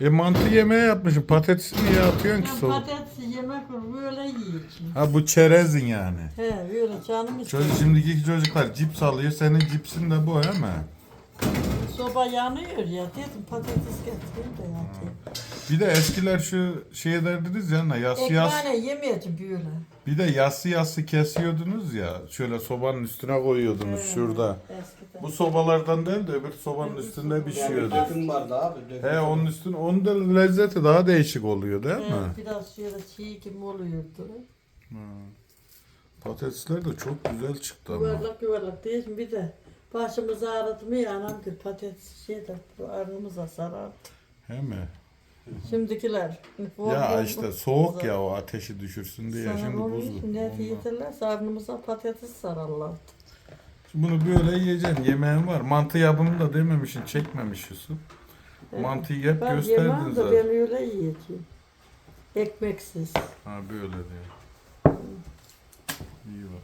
E mantı yemeği yapmışım. Patatesi niye atıyorsun ki soğuk? patates yemek var böyle yiyeceğim. Ha bu çerezin yani. He böyle canım istiyor. Çocuk şimdiki çocuklar cips alıyor. Senin cipsin de bu he mi? Soba yanıyor ya dedim patates getireyim de yatayım. Bir de eskiler şu şey derdiniz ya yassı yas Ekmeğine yemeyeceğim böyle. bir de yassı yassı kesiyordunuz ya şöyle sobanın üstüne koyuyordunuz şurada. Eskiden. Bu sobalardan değil de öbür sobanın üstünde pişiyordu. Döküm vardı abi. Döküm. He onun üstün onun da lezzeti daha değişik oluyor değil mi? Evet, biraz şöyle çiğ gibi oluyordu. Patatesler de çok güzel çıktı ama. Yuvarlak yuvarlak değil mi? Bir de başımız ağrıdı mı ya anam ki patates şeyde bu arnımıza sarar. He mi? Şimdikiler. Ya işte soğuk ya o ateşi düşürsün diye şimdi. Ne Ondan. yedirler? Sarnımıza patates sararlar. Bunu böyle yiyeceksin. Yemeğin var. Mantı yapımı da dememişsin. Çekmemiş Yusuf. Mantıyı yap ben gösterdin zaten. Ben öyle yiyeceğim. Ekmeksiz. Ha böyle diyor. İyi bak.